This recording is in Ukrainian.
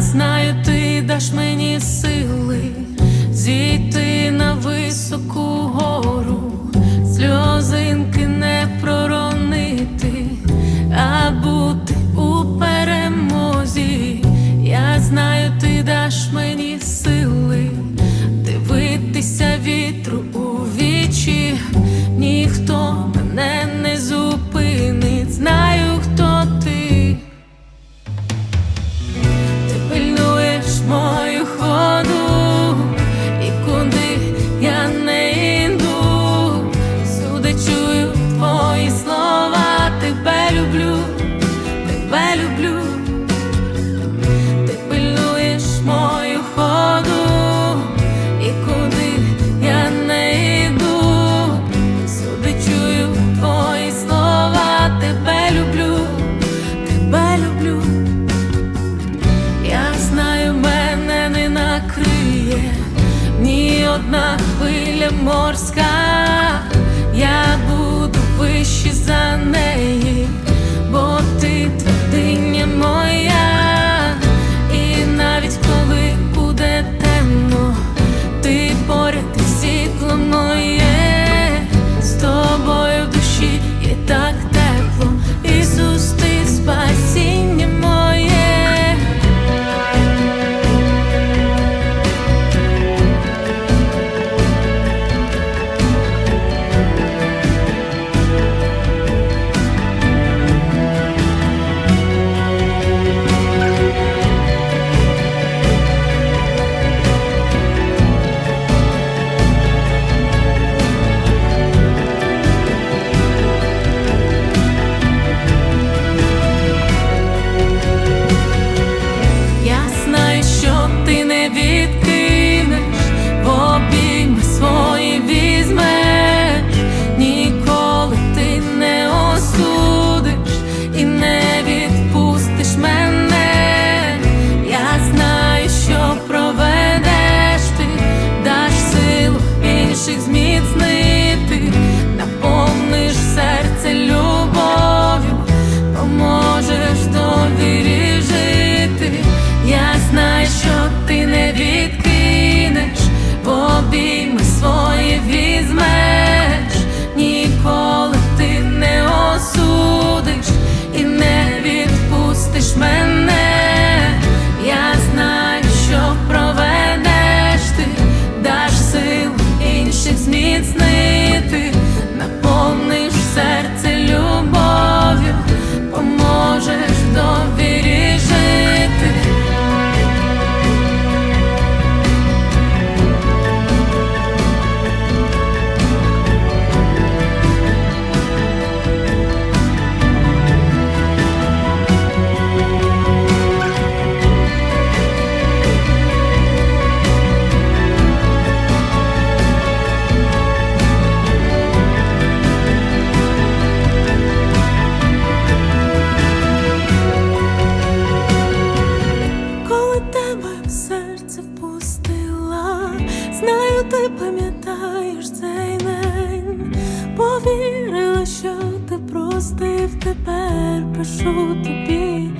знаю, ти даш мені сили зійти на високу люблю, ти пильнуєш мою ходу, і куди я не йду, сюди чую твої слова, тебе люблю, тебе люблю, я знаю, мене не накриє, ні одна хвиля морська, я буду вище за неї. повірила, що ти простив, тепер пишу тобі.